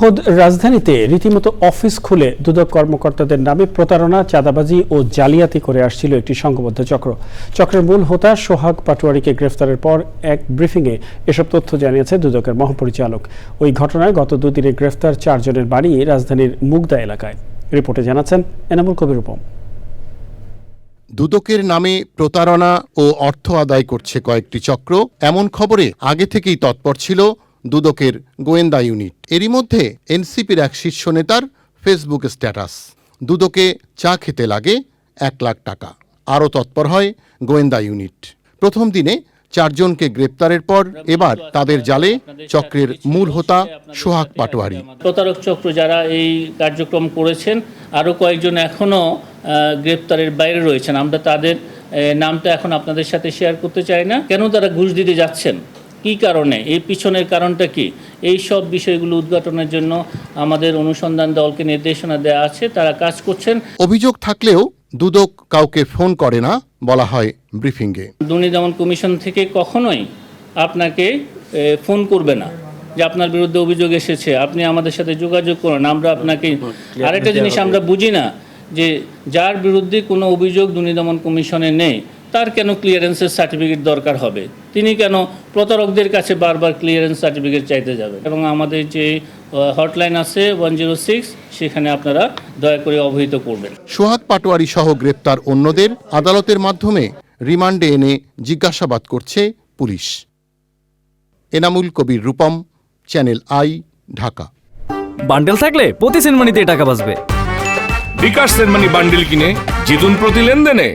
খোদ রাজধানীতে রীতিমতো অফিস খুলে দুদক কর্মকর্তাদের নামে প্রতারণা, চাঁদাবাজি ও জালিয়াতি করে আসছিল একটি সংঘবদ্ধ চক্র। চক্রের মূল হোতা সোহাগ পাটোয়ারিকে গ্রেফতারের পর এক ব্রিফিংয়ে এসব তথ্য জানিয়েছে দুদকের মহাপরিচালক। ওই ঘটনায় গত দুদিনে গ্রেফতার চারজনের বাড়ি রাজধানীর মুগদা এলাকায়। রিপোর্টে জানাচ্ছেন এনামুল কবির উপম। দুদকের নামে প্রতারণা ও অর্থ আদায় করছে কয়েকটি চক্র। এমন খবরে আগে থেকেই তৎপর ছিল দুদকের গোয়েন্দা ইউনিট। এরই মধ্যে এনসিপির এক শীর্ষ নেতার ফেসবুক স্ট্যাটাস। দুদকে চা খেতে লাগে এক লাখ টাকা। আরও তৎপর হয় গোয়েন্দা ইউনিট। প্রথম দিনে চারজনকে গ্রেপ্তারের পর এবার তাদের জালে চক্রের মূল হোতা সোহাগ পাটোয়ারি। প্রতারক চক্র যারা এই কার্যক্রম করেছেন, আরও কয়েকজন এখনও গ্রেপ্তারের বাইরে রয়েছেন। আমরা তাদের নামটা এখন আপনাদের সাথে শেয়ার করতে চাই না। কেন তারা ঘুষ দিতে যাচ্ছেন? কী কারণে? এর পিছনের কারণটা কি? এই সব বিষয়গুলো উদ্ঘাটনের জন্য আমাদের অনুসন্ধান দলকে নির্দেশনা দেওয়া আছে তারা কাজ করছেন। অভিযোগ থাকলেও দুদক কাউকে ফোন করে না বলা হয় ব্রিফিংয়ে। দুর্নীতি দমন কমিশন থেকে কখনোই আপনাকে ফোন করবে না যে আপনার বিরুদ্ধে অভিযোগ এসেছে। আপনি আমাদের সাথে যোগাযোগ করুন আমরা আপনাকে আরেকটা জিনিস আমরা বুঝি না যে যার বিরুদ্ধে কোনো অভিযোগ দুর্নীতি দমন কমিশনে নেই তার কেন ক্লিয়ারেন্সের সার্টিফিকেট দরকার হবে? তিনি কেন প্রতারকদের কাছে বারবার ক্লিয়ারেন্স সার্টিফিকেট চাইতে যাবেন? এবং আমাদের যে হটলাইন আছে ওয়ান জিরো সিক্স সেখানে আপনারা দয়া করে অবহিত করবেন। সোহাগ পাটোয়ারি সহ গ্রেপ্তার অন্যদের আদালতের মাধ্যমে রিমান্ডে এনে জিজ্ঞাসাবাদ করছে police. Enamul Kabir Rupam channel I Dhaka. Bundle থাকলে প্রতি সিনেমানিতে টাকা বাঁচবে। বিকাশ সেনমানি বান্ডেল কিনে জিতুন প্রতি লেনদেনে।